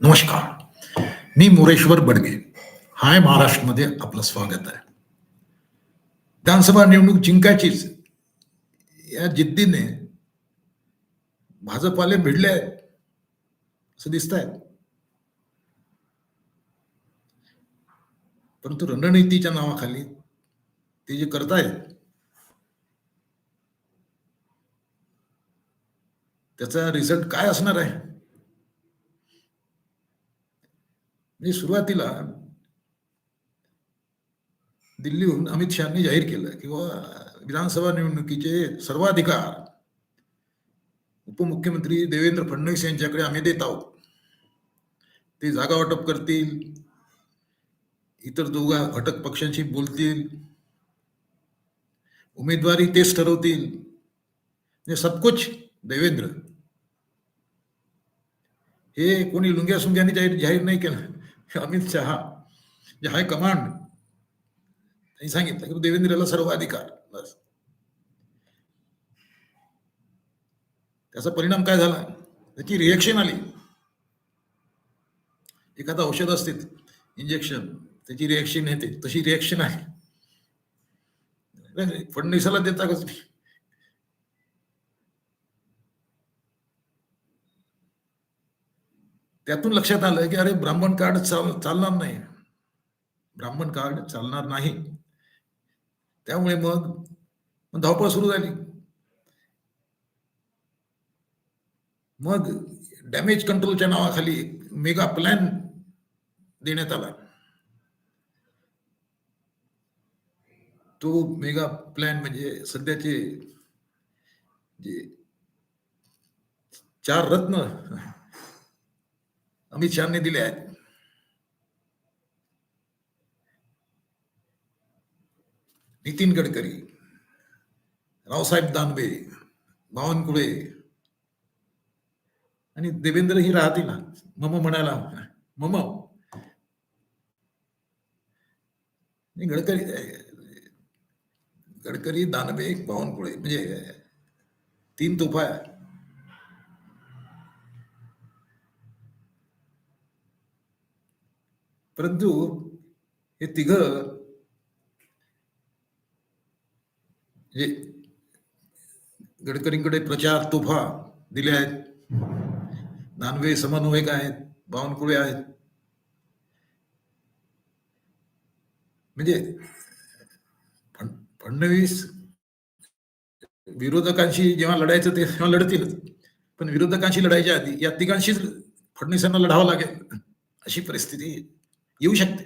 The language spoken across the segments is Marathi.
नमस्कार. मी मोरेश्वर बडगे. हाय महाराष्ट्रमध्ये आपलं स्वागत आहे. विधानसभा निवडणूक जिंकायचीच. या जिद्दीने भाजपाले भिडले आहेत. असं दिसत आहे परंतु रणनीतीच्या नावाखाली ते जे करतायत त्याचा रिझल्ट काय असणार आहे? म्हणजे सुरुवातीला दिल्लीहून अमित शहानी जाहीर केलं की बाबा विधानसभा निवडणुकीचे सर्वाधिकार उपमुख्यमंत्री देवेंद्र फडणवीस यांच्याकडे आम्ही देत आहोत. ते जागा वाटप करतील, इतर दोघा घटक पक्षांशी बोलतील, उमेदवारी तेच ठरवतील. सबकुच देवेंद्र. हे कोणी लुंग्या सुंग्याने जाहीर जाहीर नाही केलं. अमित शहा जे हाय कमांड. त्यांनी सांगितलं की देवेंद्रला सर्व अधिकार बस. त्याचा परिणाम काय झाला? त्याची रिएक्शन आली. एखादं औषध असते इंजेक्शन त्याची रिएक्शन येते तशी रिएक्शन आहे फडणवीसाला देता कसली त्यातून लक्षात आलं की अरे ब्राह्मण कार्ड चाल चालणार नाही. ब्राह्मण कार्ड चालणार नाही. त्यामुळे मग मग धावपळ सुरू झाली. मग डॅमेज कंट्रोलच्या नावाखाली मेगा प्लॅन देण्यात आला. तो मेगा प्लॅन म्हणजे सध्याचे जे चार रत्न अमित शहाने दिले आहेत. नितीन गडकरी रावसाहेब दानवे बावनकुळे आणि देवेंद्र ही राहते ना. मम म्हणायला मम. गडकरी गडकरी दानवे बावनकुळे म्हणजे तीन तोफा परंतु हे तिघ जे गडकरींकडे प्रचार तोफा दिल्या आहेत दानवे समन्वयक आहेत बावनकुळे आहेत. म्हणजे फडणवीस विरोधकांशी जेव्हा लढायचं तेव्हा लढतीलच पण विरोधकांशी लढायच्या आधी या तिघांशीच फडणवीसांना लढावं लागेल अशी परिस्थिती येऊ शकते.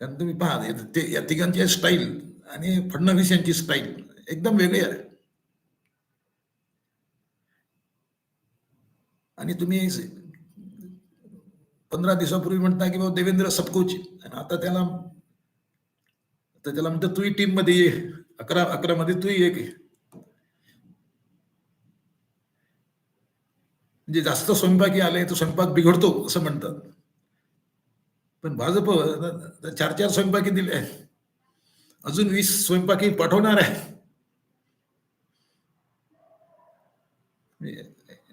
कारण तुम्ही पहा ते या तिघांची स्टाईल आणि फडणवीस यांची स्टाईल एकदम वेगळी आहे. आणि तुम्ही पंधरा दिवसापूर्वी म्हणता की बाबा देवेंद्र सबकोच आणि आता त्याला तर त्याला म्हणतो तूही टीममध्ये ये अकरा अकरा मध्ये तूही एक म्हणजे जास्त स्वयंपाकी आले तर स्वयंपाक बिघडतो असं म्हणतात. पण भाजप चार चार स्वयंपाकी दिले अजून वीस स्वयंपाकी पाठवणार आहे म्हणजे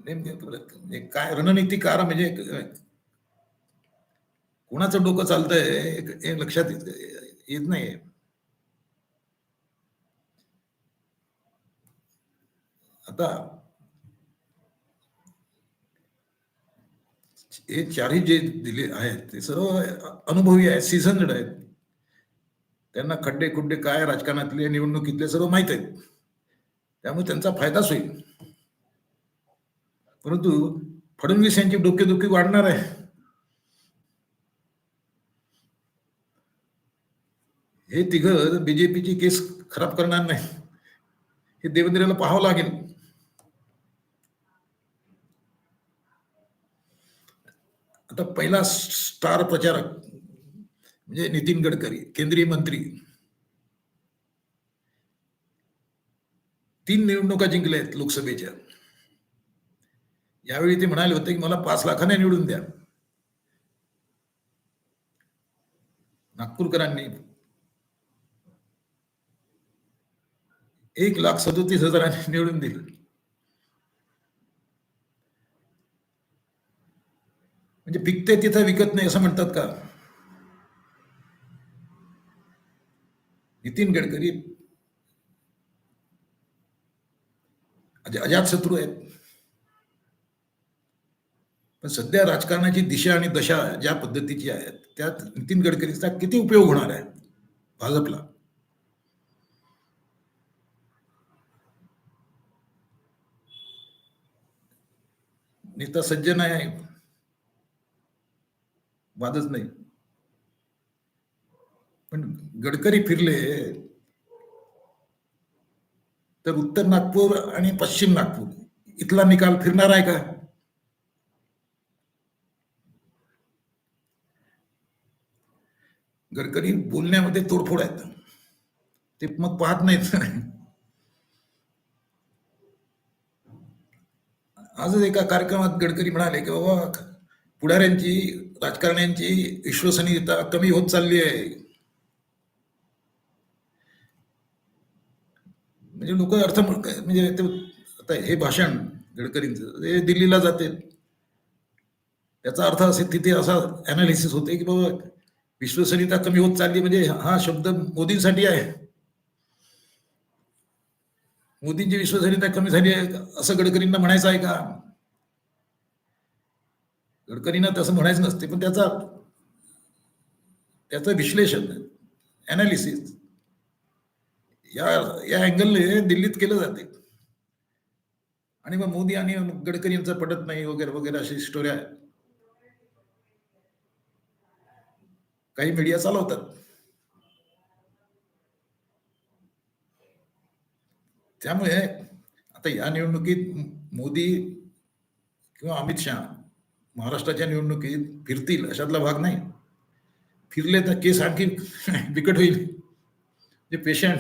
नेमके म्हणजे काय रणनीतिकार म्हणजे कोणाचं डोकं चालतंय हे लक्षात येत नाही आता हे चारही जे दिले आहेत ते सर्व अनुभवी आहेत सीझनड आहेत. त्यांना खड्डे खुड्डे काय राजकारणातले निवडणुकीतले सर्व माहीत आहेत. त्यामुळे त्यांचा फायदाच होईल. परंतु फडणवीस यांची डोकेदुखी वाढणार आहे. हे तिघ बीजेपीची केस खराब करणार नाही हे देवेंद्रला पाहावं लागेल. आता पहिला स्टार प्रचारक म्हणजे नितीन गडकरी केंद्रीय मंत्री. तीन निवडणुका जिंकल्या आहेत लोकसभेच्या. यावेळी ते म्हणाले होते की मला पाच लाखाने निवडून द्या. नागपूरकरांनी एक लाख सदोतीस हजारांनी निवडून दिलं. म्हणजे पिकते तिथं विकत नाही असं म्हणतात का? नितीन गडकरी अजात शत्रू आहेत. पण सध्या राजकारणाची दिशा आणि दशा ज्या पद्धतीची आहे त्यात नितीन गडकरीचा किती उपयोग होणार आहे भाजपला? नेता सज्जन आहे वादच नाही. पण गडकरी फिरले तर उत्तर नागपूर आणि पश्चिम नागपूर. इथला निकाल फिरणार आहे का? गडकरी बोलण्यामध्ये तोडफोड आहेत. ते मग पाहत नाहीत. आजच एका कार्यक्रमात गडकरी म्हणाले की बाबा पुढाऱ्यांची राजकारण्यांची विश्वसनीयता कमी होत चालली आहे. म्हणजे लोक अर्थ म्हणजे ते आता हे भाषण गडकरींचं हे दिल्लीला जाते. त्याचा अर्थ असे तिथे असा अनालिसिस होते की बाबा विश्वसनीयता कमी होत चालली म्हणजे हा शब्द मोदींसाठी आहे. मोदींची विश्वसनीयता कमी झाली आहे असं गडकरींना म्हणायचं आहे का? गडकरींना तसं म्हणायचं नसते पण त्याचा त्याचं विश्लेषण अनालिसिस या या अँगलने दिल्लीत केलं जाते. आणि मग मोदी आणि गडकरी यांचा पटत नाही वगैरे वगैरे अशी स्टोऱ्या आहेत काही मीडिया चालवतात. त्यामुळे आता या निवडणुकीत मोदी किंवा अमित शहा महाराष्ट्राच्या निवडणुकीत फिरतील अशातला भाग नाही. फिरले तर केस आणखी बिकट होईल. म्हणजे जे पेशंट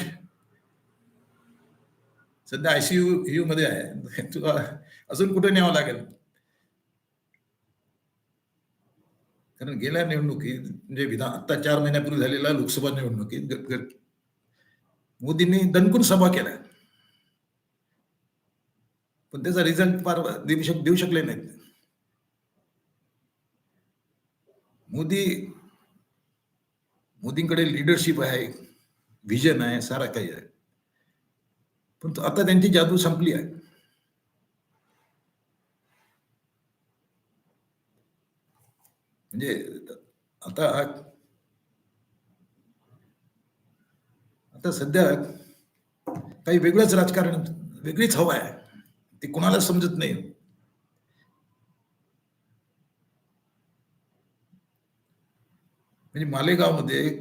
सध्या आयसीयू यू मध्ये आहे. तुला अजून कुठे न्यावं लागेल? कारण गेल्या निवडणुकीत म्हणजे विधान आता चार महिन्यापूर्वी झालेल्या लोकसभा निवडणुकीत मोदींनी दणकून सभा केल्या. पण त्याचा रिझल्ट फार देऊ शक देऊ शकले नाहीत. मोदी मोदींकडे लिडरशिप आहे व्हिजन आहे सारा काही आहे. पण आता त्यांची जादू संपली आहे. म्हणजे आता आता सध्या काही वेगळंच राजकारण वेगळीच हवा आहे. ते कोणाला समजत नाही. म्हणजे मालेगावमध्ये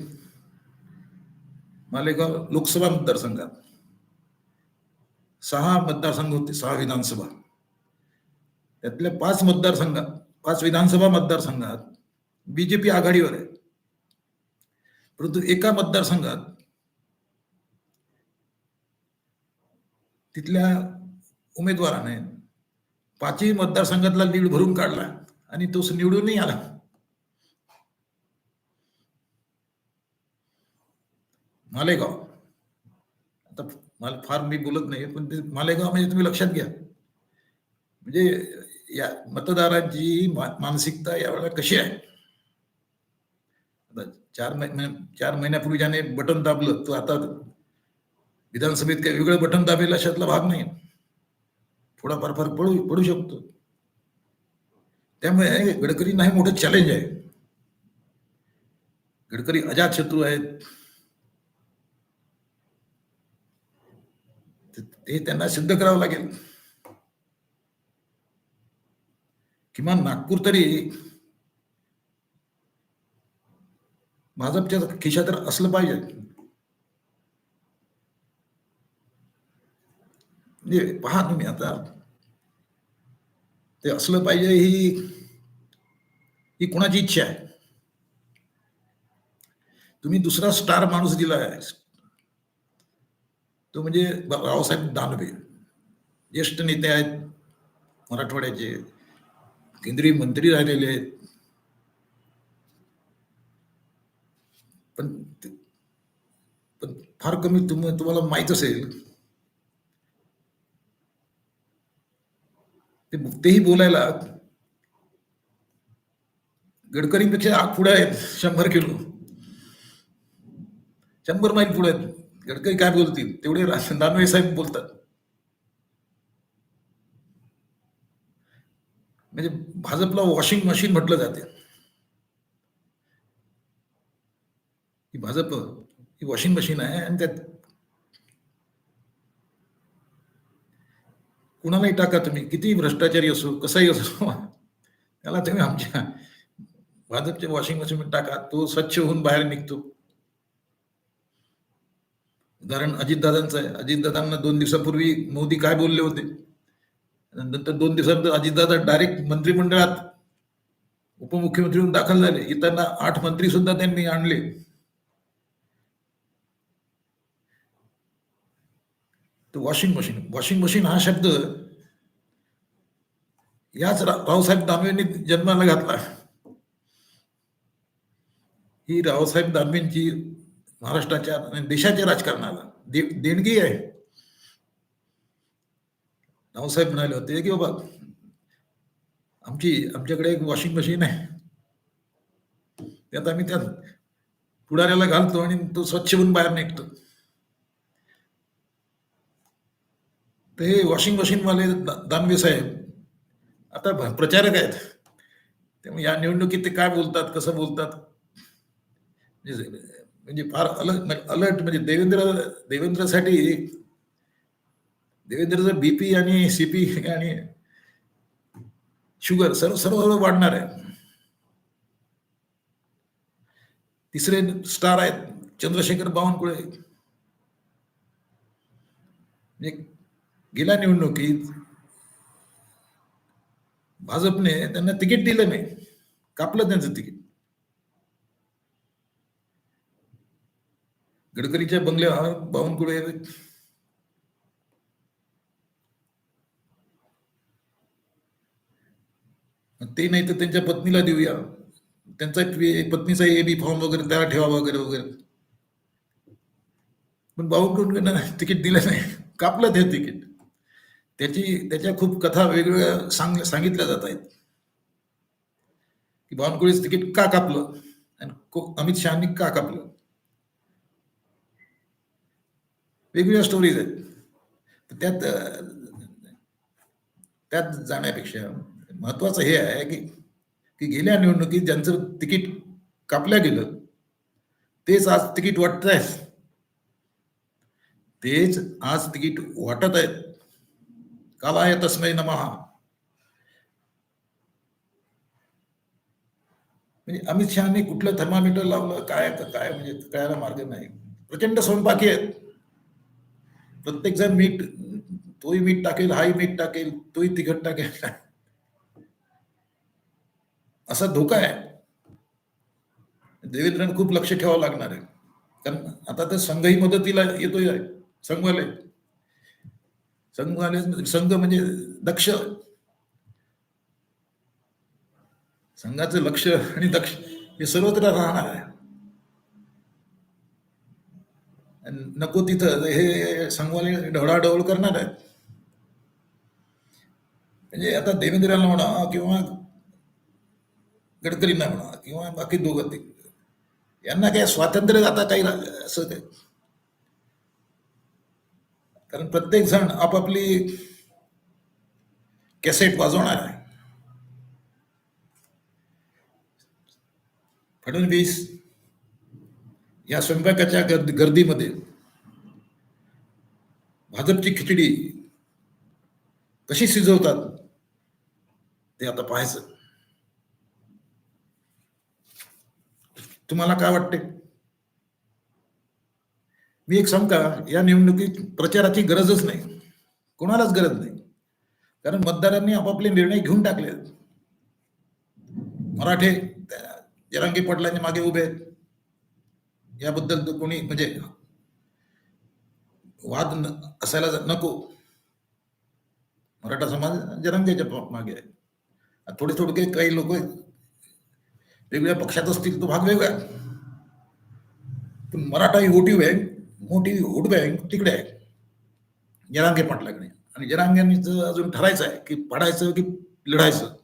मालेगाव लोकसभा मतदारसंघात सहा मतदारसंघ होते सहा विधानसभा. त्यातल्या पाच मतदारसंघात पाच विधानसभा मतदारसंघात बीजेपी आघाडीवर आहे. परंतु एका मतदारसंघात तिथल्या उमेदवाराने पाचही मतदारसंघातला लीड भरून काढला आणि तो निवडूनही आला. मालेगाव. आता मला फार मी बोलत नाही पण ते मालेगाव म्हणजे तुम्ही लक्षात घ्या. म्हणजे या मतदारांची मानसिकता यावेळेला कशी आहे? आता चार महिन्या चार महिन्यापूर्वी ज्याने बटन दाबलं तो आता विधानसभेत काही वेगळं बटन दाबेल अशातला भाग नाही. थोडाफार फरक पडू पडू शकतो. त्यामुळे गडकरी नाही मोठं चॅलेंज आहे. गडकरी अजात शत्रू आहेत. ते त्यांना सिद्ध करावं लागेल. किमान नागपूर तरी भाजपच्या खिशात तर असलं पाहिजे. म्हणजे पहा तुम्ही आता. ते असलं पाहिजे ही ही कोणाची इच्छा आहे? तुम्ही दुसरा स्टार माणूस दिला आहे तो म्हणजे रावसाहेब दानवे. ज्येष्ठ नेते आहेत मराठवाड्याचे. केंद्रीय मंत्री राहिलेले आहेत. पण पण फार कमी तुम तुम्हाला माहीत असेल ते तेही बोलायला गडकरींपेक्षा आग पुढे आहेत शंभर किलो. शंभर माईल पुढे आहेत. गडकरी काय बोलतील? तेवढे दानवे साहेब बोलतात. म्हणजे भाजपला वॉशिंग मशीन म्हटलं जाते. ही भाजप ही वॉशिंग मशीन आहे आणि त्यात कुणालाही टाका तुम्ही. किती भ्रष्टाचारी असो कसाही असो त्याला तुम्ही आमच्या भाजपच्या वॉशिंग मशीन टाका. तो स्वच्छ होऊन बाहेर निघतो. उदाहरण अजितदादांचं आहे. अजितदादांना दोन दिवसापूर्वी मोदी काय बोलले होते? नंतर दोन दिवसानंतर अजितदादा डायरेक्ट मंत्रिमंडळात उपमुख्यमंत्री म्हणून दाखल झाले. येताना आठ मंत्री सुद्धा त्यांनी आणले. तर वॉशिंग मशीन वॉशिंग मशीन हा शब्द याच रावसाहेब दानवेंनी जन्माला घातला. ही रावसाहेब दानवेंची महाराष्ट्राच्या आणि देशाच्या राजकारणाला. दे, देणगी आहे. रावसाहेब म्हणाले होते की बाबा आमची आमच्याकडे एक वॉशिंग मशीन आहे. त्यात आम्ही त्यात पुढाऱ्याला घालतो आणि तो स्वच्छ होऊन बाहेर निघतो. तर हे वॉशिंग मशीनवाले दानवे साहेब आता भ- प्रचारक आहेत. त्यामुळे या निवडणुकीत ते काय बोलतात कसं बोलतात? म्हणजे म्हणजे फार अलर्ट म्हणजे अलर्ट म्हणजे देवेंद्र देवेंद्रसाठी देवेंद्रचं बीपी आणि सीपी आणि शुगर सर्व सर्व सर्व वाढणार आहे. तिसरे स्टार आहेत चंद्रशेखर बावनकुळे. म्हणजे गेल्या निवडणुकीत भाजपने त्यांना तिकीट दिलं नाही. कापलं त्यांचं तिकीट. गडकरीच्या बंगल्यावर बावनकुळे ते नाही तर त्यांच्या पत्नीला देऊया. त्यांचा एक पत्नीचा एबी फॉर्म वगैरे त्याला ठेवा वगैरे वगैरे. पण बावनकुळे तिकीट दिलं नाही. कापलं ते तिकीट. त्याची त्याच्या खूप कथा वेगवेगळ्या सांग सांगितल्या जात आहेत. की बावनकुळेच तिकीट का कापलं? आणि को- अमित शहानी का कापलं? वेगवेगळ्या स्टोरीज आहेत. तर त्यात त्यात जाण्यापेक्षा महत्वाचं हे आहे की की गेल्या निवडणुकीत ज्यांचं तिकीट कापल्या गेलं तेच आज तिकीट वाटत आहेत. तेच आज तिकीट वाटत आहेत. कालाय तस्मय नमहा म्हणजे अमित शहाने कुठलं थर्मामीटर लावलं काय काय म्हणजे कळायला मार्ग नाही. प्रचंड स्वयंपाकी आहेत. प्रत्येक जण मीठ तोही मीठ टाकेल हाही मीठ टाकेल तोही तिखट टाकेल. असा धोका आहे. देवेंद्रन खूप लक्ष ठेवावं लागणार आहे. कारण आता तर संघही मदतीला येतोय संघवाले संघवाले संघ म्हणजे दक्ष. संघाचं लक्ष आणि दक्ष हे सर्वत्र राहणार आहे आणि नको तिथं. हे संघवाले ढवळाढवळ करणार आहेत. म्हणजे आता देवेंद्रांना म्हणा किंवा गडकरींना म्हणा किंवा बाकी दोघं ते. यांना काय स्वातंत्र्य आता काही असं काय कारण प्रत्येक जण आपापली कॅसेट वाजवणार आहे. फडणवीस या स्वयंपाकाच्या गर्द- गर्दीमध्ये भाजपची खिचडी कशी शिजवतात ते आता पाहायचं. तुम्हाला काय वाटते मी एक सांग का? या निवडणुकीत प्रचाराची गरजच नाही. कोणालाच गरज नाही. कारण मतदारांनी आपापले निर्णय घेऊन टाकले आहेत. मराठे जरांगी पाटलांच्या मागे उभे आहेत. याबद्दल तर कोणी म्हणजे वाद न- असायला नको. मराठा समाज जरांगेच्या मागे आहे. थोडे थोडके काही लोक वेगवेगळ्या पक्षात असतील तो भाग वेगळा पण मराठा ही ओटी बँक मोठी वोट बँक तिकडे आहे. जनांगे पाटलाकडे. आणि जरांग्यांनी अजून ठरायचं आहे की पडायचं की लढायचं.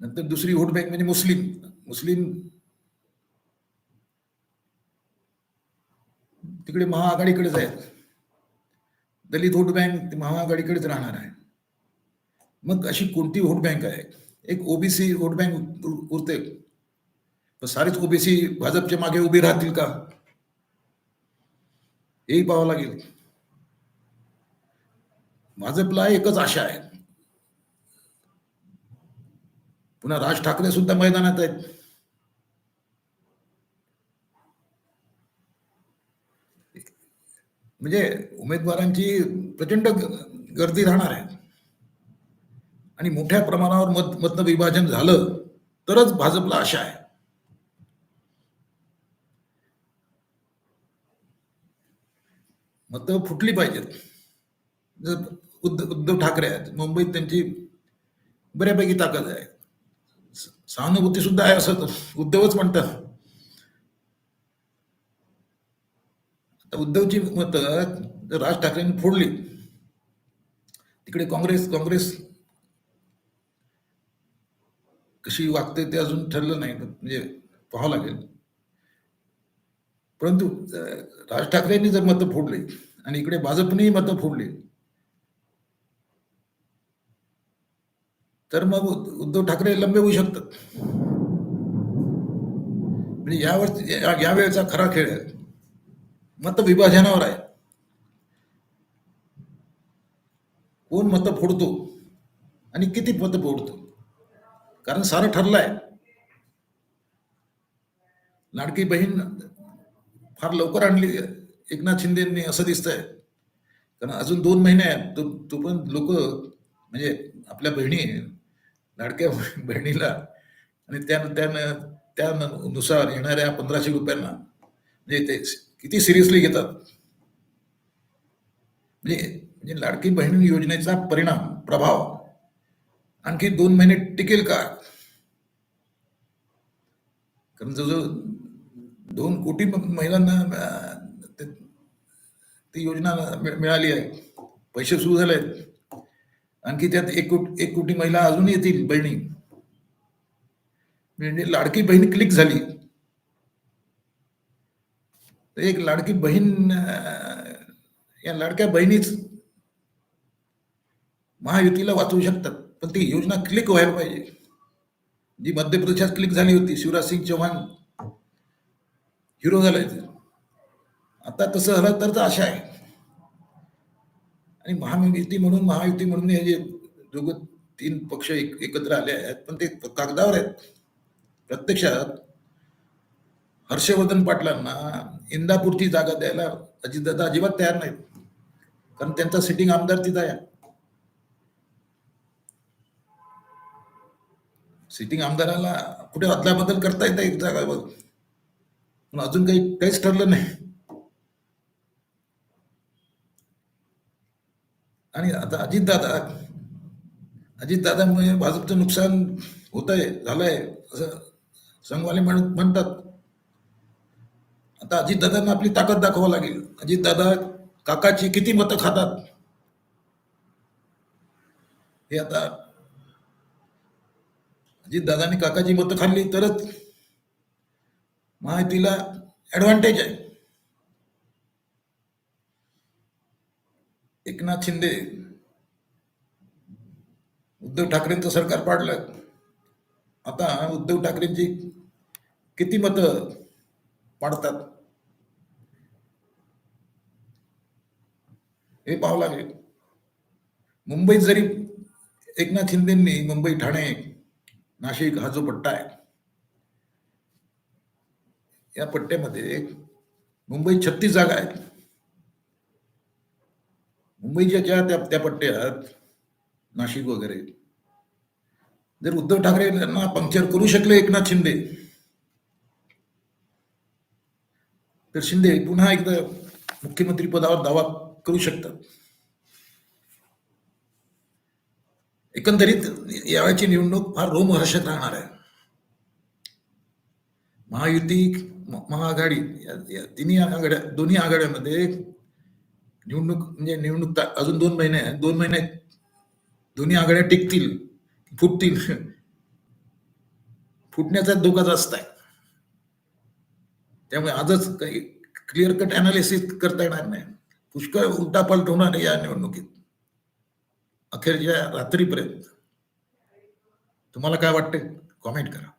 नंतर दुसरी व्होट बँक म्हणजे मुस्लिम. मुस्लिम तिकडे महाआघाडीकडेच आहेत. दलित व्होट बँक महाआघाडीकडेच राहणार आहे. मग अशी कोणती व्होट बँक आहे? एक ओबीसी व्होट बँक उरते. पण सारेच ओबीसी भाजपच्या मागे उभे राहतील का? हेही पाहावं लागेल. भाजपला एकच आशा आहे. पुन्हा राज ठाकरे सुद्धा मैदानात आहेत. म्हणजे उमेदवारांची प्रचंड गर्दी राहणार आहे. आणि मोठ्या प्रमाणावर मत मतन विभाजन झालं तरच भाजपला आशा आहे. मतं फुटली पाहिजेत. जर उद्धव उद्धव ठाकरे आहेत मुंबईत त्यांची बऱ्यापैकी ताकद आहे. सहानुभूती सुद्धा आहे असं उद्धवच म्हणतात आता उद्धवची मतं राज ठाकरेंनी फोडली. तिकडे काँग्रेस काँग्रेस कशी वागते ते अजून ठरलं नाही म्हणजे पाहावं लागेल. परंतु राज ठाकरेंनी जर मतं फोडली आणि इकडे भाजपनेही मतं फोडली तर मग उद्धव ठाकरे लंबे होऊ शकतात. म्हणजे यावर या- वेळेचा खरा खेळ आहे. मत विभाजनावर आहे. कोण मतं फोडतो आणि किती मतं फोडतो? कारण सारं ठरलं आहे लाडकी बहीण फार लवकर आणली. एकनाथ शिंदेंनी असं दिसतंय. कारण अजून दोन महिने आहेत. तो तो पण लोक म्हणजे आपल्या बहिणी लाडक्या बहिणीला आणि त्या त्यानं त्यानुसार येणाऱ्या पंधराशे रुपयांना म्हणजे ते किती सिरियसली घेतात? म्हणजे म्हणजे लाडकी बहीण योजनेचा परिणाम प्रभाव आणखी दोन महिने टिकेल का? कारण जवळजवळ दोन कोटी महिलांना ती योजना मिळाली आहे. पैसे सुरू झाले आहेत आणखी त्यात एक कोटी एक कोटी महिला अजून येतील बहिणी. म्हणजे लाडकी बहीण क्लिक झाली. तर एक लाडकी बहीण या लाडक्या बहिणीच महायुतीला वाचवू शकतात. पण ती योजना क्लिक व्हायला पाहिजे. जी मध्य प्रदेशात क्लिक झाली होती शिवराज सिंग चौहान हिरो झालाय आता तसं झालं तर तर आशा आहे. आणि महायुती म्हणून महायुती म्हणून हे जे दोघं तीन पक्ष एक- एकत्र आले आहेत पण ते कागदावर आहेत. प्रत्यक्षात हर्षवर्धन पाटलांना इंदापूरची जागा द्यायला अजितदादा अजिबात तयार नाहीत. कारण त्यांचा सिटिंग आमदार तिथं आहे. सिटिंग आमदाराला कुठे अदलाबदल करता येतं एक जागावर. पण अजून काही काहीच ठरलं नाही. आणि आता अजितदादा अजितदादामुळे भाजपचं नुकसान होत आहे झालंय असं संघवाले म्हण म्हणतात. आता अजितदादांना आपली ताकद दाखवावं लागेल. अजितदादा काकाची किती मतं खातात? हे आता अजितदादांनी काकाची मतं खाल्ली तरच महायुतीला ऍडव्हान्टेज आहे. एकनाथ शिंदे उद्धव ठाकरेंचं सरकार पाडलं. आता उद्धव ठाकरेंची किती मतं पाडतात. हे पाहावं लागेल. मुंबईत जरी एकनाथ शिंदेंनी मुंबई ठाणे नाशिक हा जो पट्टा आहे या पट्ट्यामध्ये मुंबई छत्तीस जागा आहेत. मुंबईच्या ज्या त्या त्या पट्ट्यात नाशिक वगैरे. जर उद्धव ठाकरे यांना पंक्चर करू शकले एकनाथ शिंदे तर शिंदे पुन्हा एकदा मुख्यमंत्री पदावर दावा करू शकतात. एकंदरीत यावेळची निवडणूक फार रोमहर्षक राहणार आहे. महायुती महाआघाडी या- तिन्ही आघाड्या दोन्ही आघाड्यामध्ये निवडणूक म्हणजे निवडणूक अजून दोन महिने आहेत. दोन महिने दोन्ही आघाड्या टिकतील फुटतील. फुटण्याचा धोका जास्त आहे. त्यामुळे आजच काही क्लिअर कट अनालिसिस करता येणार नाही. पुष्कळ उलटापालट होणार या निवडणुकीत. अखेरच्या रात्रीपर्यंत. तुम्हाला काय वाटते कॉमेंट करा.